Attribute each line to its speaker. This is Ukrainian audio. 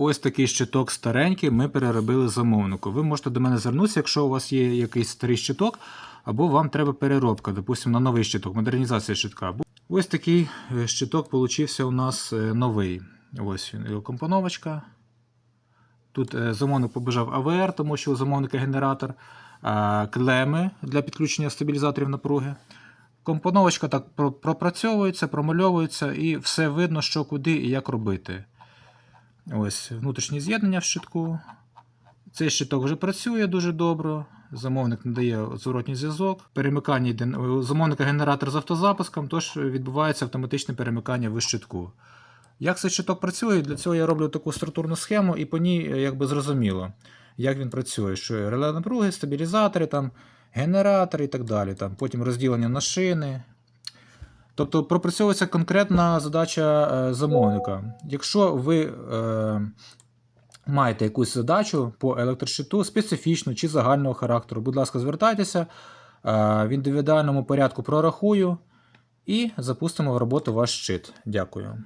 Speaker 1: Ось такий щиток старенький ми переробили замовнику. Ви можете до мене звернутися, якщо у вас є якийсь старий щиток, або вам треба переробка, допустимо, на новий щиток, модернізація щитка. Ось такий е, щиток получився у нас е, новий. Ось він, компоновочка. Тут е, замовник побажав АВР, тому що у замовника генератор, клеми для підключення стабілізаторів напруги. Компоновочка так пропрацьовується, промальовується і все видно, що куди і як робити. Ось внутрішнє з'єднання в щитку. Цей щиток вже працює дуже добре. Замовник надає зворотній зв'язок. Перемикання йде замовника генератор з автозапуском, тож відбувається автоматичне перемикання в щитку. Як цей щиток працює, для цього я роблю таку структурну схему, і по ній е, якби зрозуміло, як він працює, що реле напруги, стабілізатори, там, генератори і так далі. Там, потім розділення на шини. Тобто пропрацьовується конкретна задача е, замовника. Якщо ви е, маєте якусь задачу по електрощиту, специфічну чи загального характеру, будь ласка, звертайтеся, е, в індивідуальному порядку прорахую і запустимо в роботу ваш щит. Дякую.